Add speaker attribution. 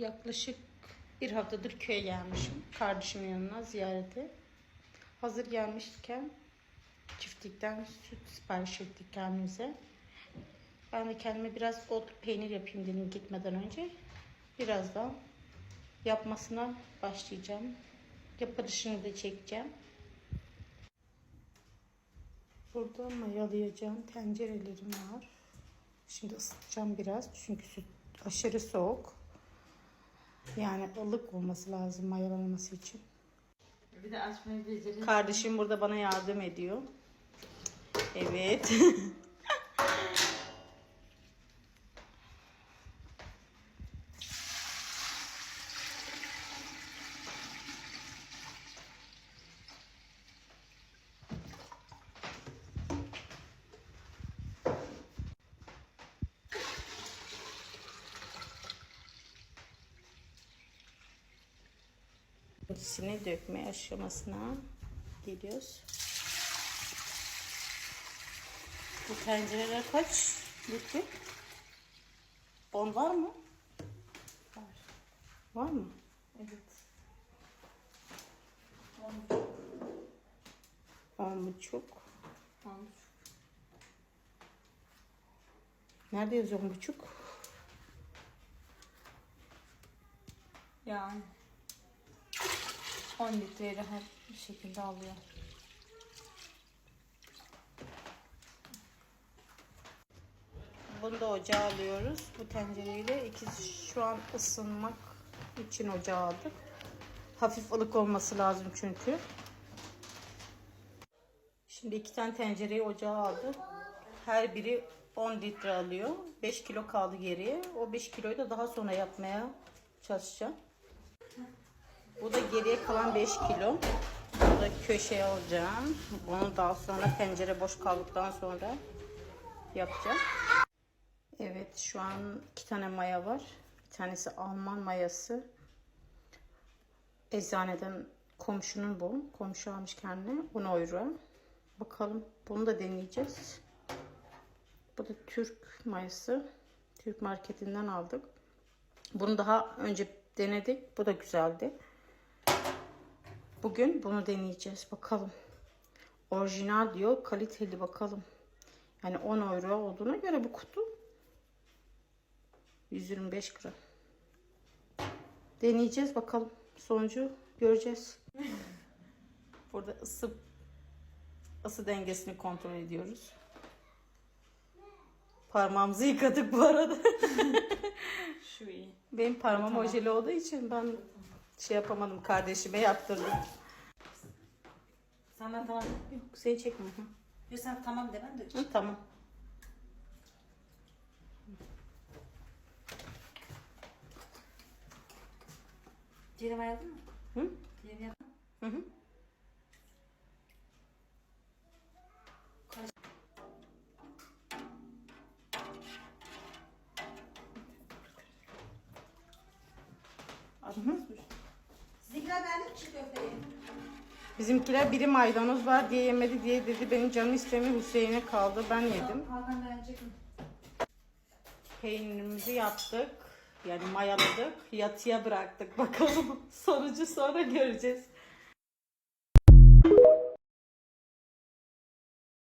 Speaker 1: Yaklaşık bir haftadır köye gelmişim. Kardeşimin yanına ziyarete. Hazır gelmişken çiftlikten süt sipariş ettik kendimize. Ben de kendime biraz ot peynir yapayım dedim gitmeden önce. Birazdan yapmasına başlayacağım. Yapılışını da çekeceğim. Burada mayalayacağım tencerelerim var. Şimdi ısıtacağım biraz çünkü süt aşırı soğuk. Yani ılık olması lazım mayalanması için.
Speaker 2: Bir de açmayı becerin.
Speaker 1: Kardeşim burada bana yardım ediyor. Evet. İkisini dökme aşamasına geliyoruz. Bu tencereler kaç litre? 10 var mı?
Speaker 2: Var.
Speaker 1: Var mı?
Speaker 2: Evet.
Speaker 1: 10 buçuk.
Speaker 2: Olmuş.
Speaker 1: Nerede yazıyor 10 buçuk?
Speaker 2: Yani 10 litreyi rahat bir şekilde alıyor.
Speaker 1: Bunu da ocağa alıyoruz. Bu tencereyle ikisi şu an ısınmak için ocağa aldık. Hafif ılık olması lazım çünkü. Şimdi iki tane tencereyi ocağa aldık. Her biri 10 litre alıyor. 5 kilo kaldı geriye. O 5 kiloyu da daha sonra yapmaya çalışacağım. Bu da geriye kalan 5 kilo. Bunu da köşeye alacağım. Bunu daha sonra tencere boş kaldıktan sonra yapacağım. Evet şu an iki tane maya var. Bir tanesi Alman mayası. Eczaneden komşunun bu. Komşu almış kendine 10 euro. Bakalım bunu da deneyeceğiz. Bu da Türk mayası. Türk marketinden aldık. Bunu daha önce denedik. Bu da güzeldi. Bugün bunu deneyeceğiz. Bakalım. Orijinal diyor. Kaliteli bakalım. Yani 10 euro olduğuna göre bu kutu 125 gram. Deneyeceğiz bakalım. Sonucu göreceğiz. Burada ısı ısı dengesini kontrol ediyoruz. Parmağımızı yıkadık bu arada.
Speaker 2: Şu iyi.
Speaker 1: Benim parmağım
Speaker 2: Tamam.
Speaker 1: ojeli olduğu için ben şey yapamadım. Kardeşime yaptırdım.
Speaker 3: Sen ben tamam.
Speaker 1: Yok seni çekme. Hı.
Speaker 3: Yok sen tamam de ben de.
Speaker 1: Hı, tamam.
Speaker 3: Ciğerimi ayırdın mı?
Speaker 1: Hı?
Speaker 3: Ciğerimi yaptın mı?
Speaker 1: Hı hı.
Speaker 3: Sizinkiler çiğ köfteyi?
Speaker 1: Bizimkiler biri maydanoz var diye yemedi diye dedi. Benim canım istemiyor Hüseyin'e kaldı. Ben yedim.
Speaker 3: Hakan beğenecek mi?
Speaker 1: Peynirimizi yaptık. Yani mayaladık. Yatıya bıraktık. Bakalım sonucu sonra göreceğiz.